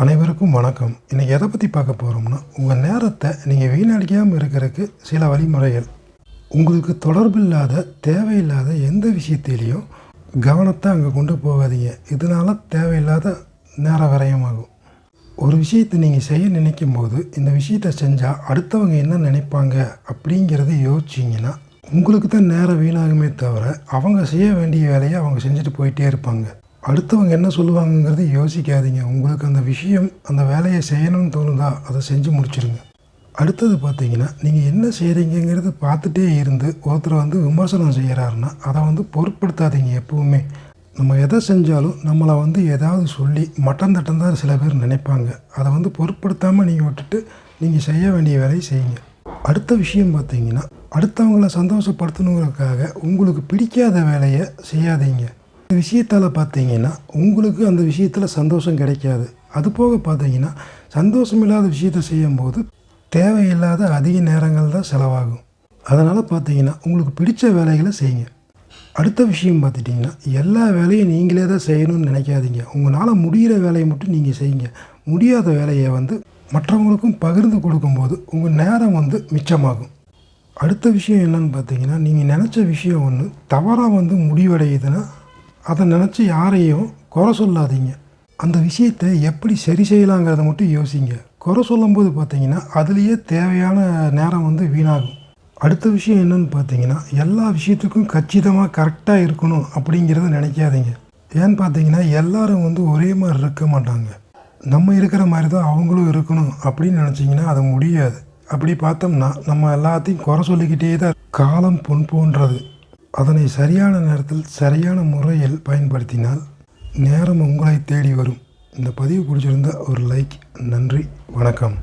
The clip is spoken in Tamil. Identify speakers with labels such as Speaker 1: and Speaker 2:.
Speaker 1: அனைவருக்கும் வணக்கம். இன்றைக்கி எதை பற்றி பார்க்க போகிறோம்னா உங்கள் நேரத்தை நீங்கள் வீணடிக்காமல் இருக்கிறதுக்கு சில வழிமுறைகள். உங்களுக்கு தொடர்பில்லாத தேவையில்லாத எந்த விஷயத்திலையும் கவனத்தை அங்கே கொண்டு போகாதீங்க. இதனால் தேவையில்லாத நேர விரயமாகும். ஒரு விஷயத்தை நீங்கள் செய்ய நினைக்கும் போது இந்த விஷயத்தை செஞ்சால் அடுத்தவங்க என்ன நினைப்பாங்க அப்படிங்கிறத யோசிச்சிங்கன்னா உங்களுக்கு தான் நேரம் வீணாகுமே தவிர அவங்க செய்ய வேண்டிய வேலையை அவங்க செஞ்சுட்டு போயிட்டே இருப்பாங்க. அடுத்தவங்க என்ன சொல்லுவாங்கங்கிறது யோசிக்காதீங்க. உங்களுக்கு அந்த விஷயம் அந்த வேலையை செய்யணும்னு தோணுதா அதை செஞ்சு முடிச்சிடுங்க அடுத்தது பார்த்தீங்கன்னா நீங்கள் என்ன செய்கிறீங்கிறது பார்த்துட்டே இருந்து ஒருத்தர் வந்து விமர்சனம் செய்கிறாருன்னா அதை வந்து பொருட்படுத்தாதீங்க எப்பவுமே. நம்ம எதை செஞ்சாலும் நம்மளை வந்து ஏதாவது சொல்லி மட்டம் தட்டம் தான் சில பேர் நினைப்பாங்க. அதை வந்து பொருட்படுத்தாமல் நீங்கள் விட்டுட்டு நீங்கள் செய்ய வேண்டிய வேலையை செய்யுங்க. அடுத்த விஷயம் பார்த்தீங்கன்னா அடுத்தவங்கள சந்தோஷப்படுத்தணுங்கிறதுக்காக உங்களுக்கு பிடிக்காத வேலையை செய்யாதீங்க. இந்த விஷயத்தால் பார்த்தீங்கன்னா உங்களுக்கு அந்த விஷயத்தில் சந்தோஷம் கிடைக்காது. அது போக பார்த்தீங்கன்னா சந்தோஷம் இல்லாத விஷயத்தை செய்யும்போது தேவையில்லாத அதிக நேரங்கள் தான் செலவாகும். அதனால் பார்த்தீங்கன்னா உங்களுக்கு பிடித்த வேலைகளை செய்யுங்க. அடுத்த விஷயம் பார்த்துட்டிங்கன்னா எல்லா வேலையும் நீங்களே தான் செய்யணும்னு நினைக்காதீங்க. உங்களால் முடிகிற வேலையை மட்டும் நீங்கள் செய்யுங்க. முடியாத வேலையை வந்து மற்றவங்களுக்கும் பகிர்ந்து கொடுக்கும்போது உங்கள் நேரம் வந்து மிச்சமாகும். அடுத்த விஷயம் என்னன்னு பார்த்தீங்கன்னா நீங்கள் நினச்ச விஷயம் ஒன்று தவறாக வந்து முடிவடையுதுன்னா அதை நினச்சி யாரையும் குறை சொல்லாதீங்க. அந்த விஷயத்தை எப்படி சரி செய்யலாங்கிறத மட்டும் யோசிங்க. குறை சொல்லும்போது பார்த்தீங்கன்னா அதுலேயே தேவையான நேரம் வந்து வீணாகும். அடுத்த விஷயம் என்னன்னு பார்த்தீங்கன்னா எல்லா விஷயத்துக்கும் கச்சிதமாக கரெக்டாக இருக்கணும் அப்படிங்கிறத நினைக்காதீங்க. ஏன்னு பார்த்தீங்கன்னா எல்லாரும் வந்து ஒரே மாதிரி இருக்க மாட்டாங்க. நம்ம இருக்கிற மாதிரி தான் அவங்களும் இருக்கணும் அப்படின்னு நினச்சிங்கன்னா அது முடியாது. அப்படி பார்த்தோம்னா நம்ம எல்லாத்தையும் குறை சொல்லிக்கிட்டே தான் காலம் பொன் போன்றது. அதனை சரியான நேரத்தில் சரியான முறையில் பயன்படுத்தினால் நேரம் உங்களை தேடி வரும். இந்த பதிவு பிடிச்சிருந்த ஒரு லைக் நன்றி வணக்கம்.